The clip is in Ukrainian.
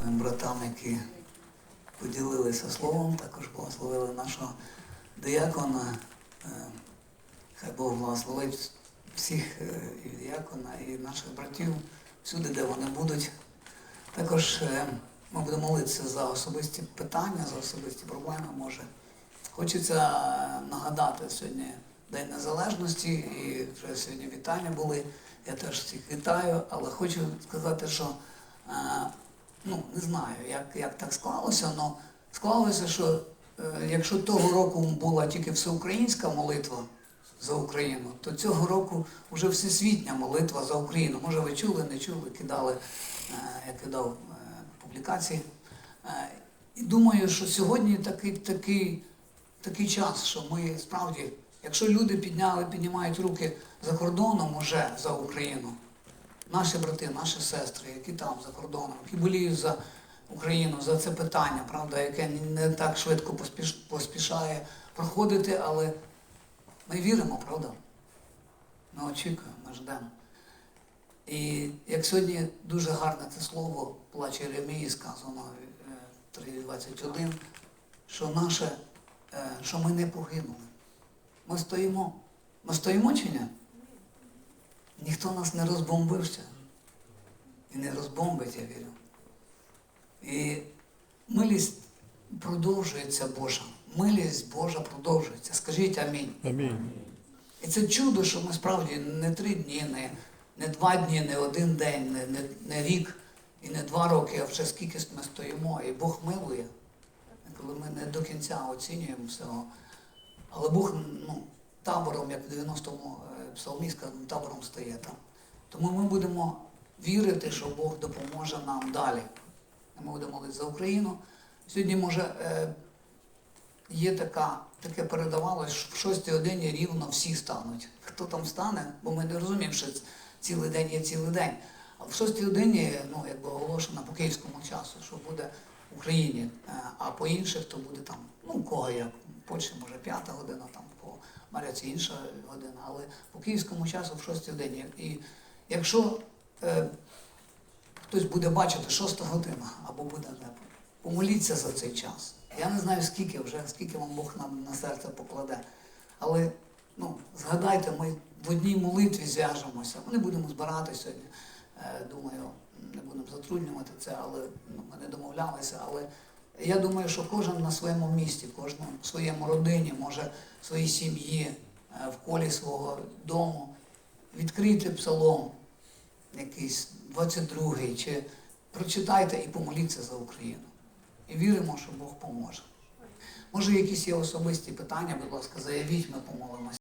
Дякуємо братам, які поділилися словом, також благословили нашого диякона. Е, Хай Бог благословить всіх е, і диякона, і наших братів всюди, де вони будуть. Також е, ми будемо молитися за особисті питання, за особисті проблеми. Може, хочеться нагадати сьогодні День Незалежності, і вже сьогодні вітання були. Я теж всіх вітаю, але хочу сказати, що не знаю, як, як так склалося, але склалося, що е, якщо того року була тільки всеукраїнська молитва за Україну, то цього року вже всесвітня молитва за Україну. Може, ви чули, не чули, кидали, е, я кидав е, публікації. І думаю, що сьогодні такий, такий, такий час, що ми справді, якщо люди підняли, піднімають руки за кордоном уже за Україну, наші брати, наші сестри, які там за кордоном, які боліють за Україну, за це питання, правда, яке не так швидко поспіш, поспішає проходити, але ми віримо, правда? Ми очікуємо, ми ждемо. І як сьогодні дуже гарне це слово плаче Єремії сказано е, 3.21, що наше, е, що ми не погинули. Ми стоїмо. Ми стоїмо чи ні? Ніхто нас не розбомбився. І не розбомбить, я вірю. І милість продовжується Божа. Милість Божа продовжується. Скажіть амінь. Амінь. І це чудо, що ми справді не три дні, не, не два дні, не один день, не, не, не рік і не два роки, а вже скільки ми стоїмо. І Бог милує, коли ми не до кінця оцінюємо всього. Але Бог ну, табором, як в 90-му е, псалмі сказано, табором стає там. Тому ми будемо вірити, що Бог допоможе нам далі. Ми будемо молитися за Україну. Сьогодні, може, е, є така, таке передавалось, що в шостій годині рівно всі стануть. Хто там стане, бо ми не розуміємо, що цілий день є цілий день. А в шостій годині, ну, якби оголошено по київському часу, що буде в Україні, Е, а по інших то буде там, ну, кого як, Польщі може п'ята година, там Маріці інша година, але по київському часу в шостій годині. І якщо е, хтось буде бачити шоста година або буде не помоліться за цей час. Я не знаю скільки вже, скільки вам Бог нам на серце покладе. Але ну, згадайте, ми в одній молитві зв'яжемося. Ми не будемо збирати сьогодні. Е, думаю, не будемо затруднювати це, але ну, ми не домовлялися. Але я думаю, що кожен на своєму місці, кожен в своєму родині, може в своїй сім'ї, е, в колі свого дому, відкрийте псалом якийсь 22-й, чи прочитайте і помоліться за Україну. І віримо, що Бог поможе. Може, якісь є особисті питання, будь ласка, заявіть, ми помолимося.